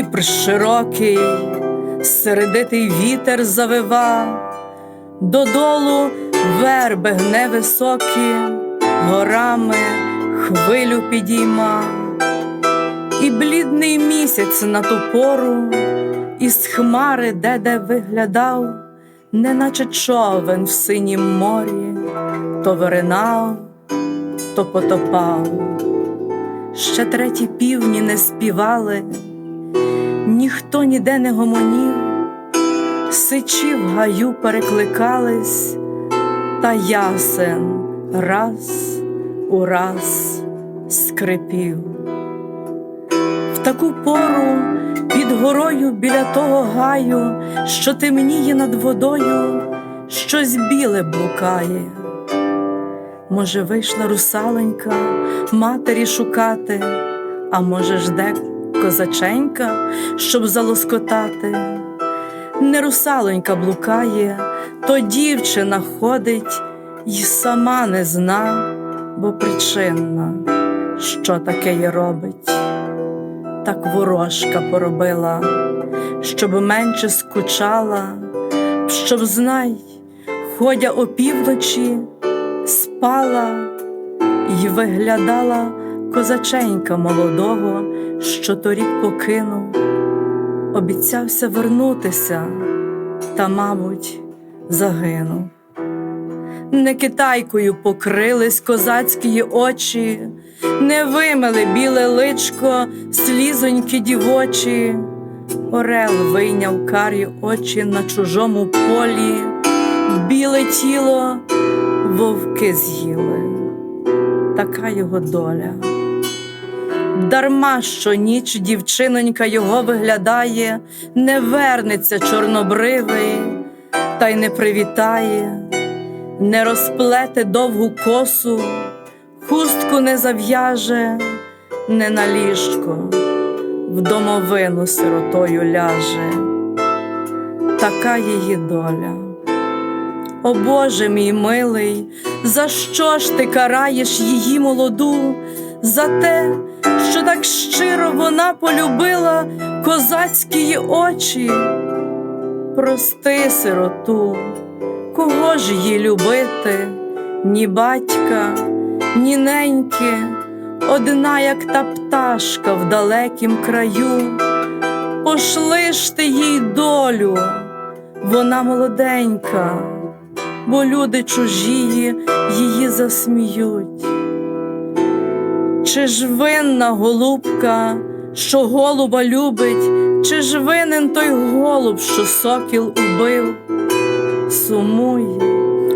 Дніпр широкий, середитий вітер завива, додолу верби гне високі, горами хвилю підійма, і блідний місяць на ту пору із хмари де-де виглядав, неначе човен в синім морі, то виринав, то потопав. Ще треті півні не співали, ніхто ніде не гомонів, сичі в гаю перекликались, та ясен раз у раз скрипів. В таку пору під горою біля того гаю, що темніє над водою, щось біле блукає. Може, вийшла русаленька матері шукати, а може, жде козаченька, щоб залоскотати. Не русалонька блукає, то дівчина ходить й сама не зна, бо причинна, що таке й робить. Так ворожка поробила, щоб менше скучала, щоб знай, ходя опівночі, спала й виглядала козаченька молодого, що торік покинув, обіцявся вернутися, та, мабуть, загинув. Не китайкою покрились козацькі очі, не вимили біле личко, слізоньки дівочі, Орел вийняв карі очі на чужому полі, біле тіло вовки з'їли, така його доля. Дарма що ніч дівчинонька його виглядає, не вернеться чорнобривий, та й не привітає, не розплете довгу косу, хустку не зав'яже, не на ліжко, в домовину сиротою ляже, така її доля. О Боже мій милий, за що ж ти караєш її молоду? За те, що так щиро вона полюбила козацькі очі. Прости, сироту, кого ж їй любити? Ні батька, ні неньки, одна, як та пташка в далекім краю. Пошли ж ти їй долю, вона молоденька бо люди чужії її засміють. Чи ж винна голубка, що голуба любить, чи ж винен той голуб, що сокіл убив, сумує,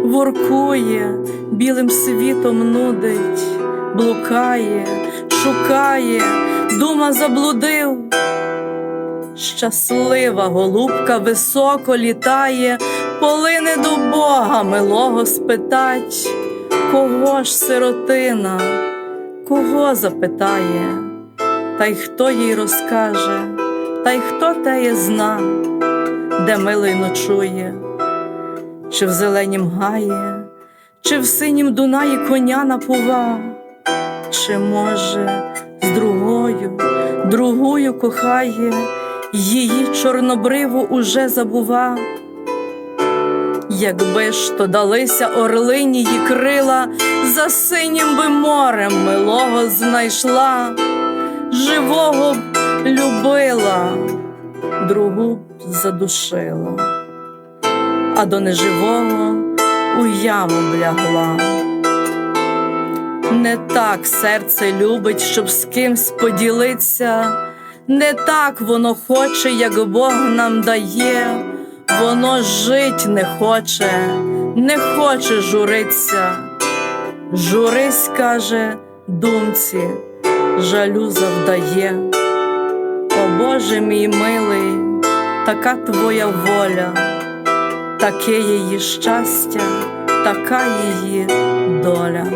воркує, білим світом нудить, блукає, шукає, дума заблудив. Щаслива голубка високо літає, полине до Бога милого спитать, кого ж сиротина, кого запитає, та й хто їй розкаже, та й хто теє зна, де милий ночує, чи в зеленім гаї, чи в синім Дунаї коня напува, чи, може, з другою, другою кохає? Її чорнобриву уже забува, якби ж то далися орлині її крила, за синім би морем милого знайшла, живого б любила, другу б задушила, а до неживого у яму б лягла. Не так серце любить, щоб з кимсь поділиться. Не так воно хоче, як Бог нам дає, воно жить не хоче, не хоче журиться. Журись, каже, думці, жалю завдає. О Боже мій милий, така твоя воля, таке її щастя, така її доля.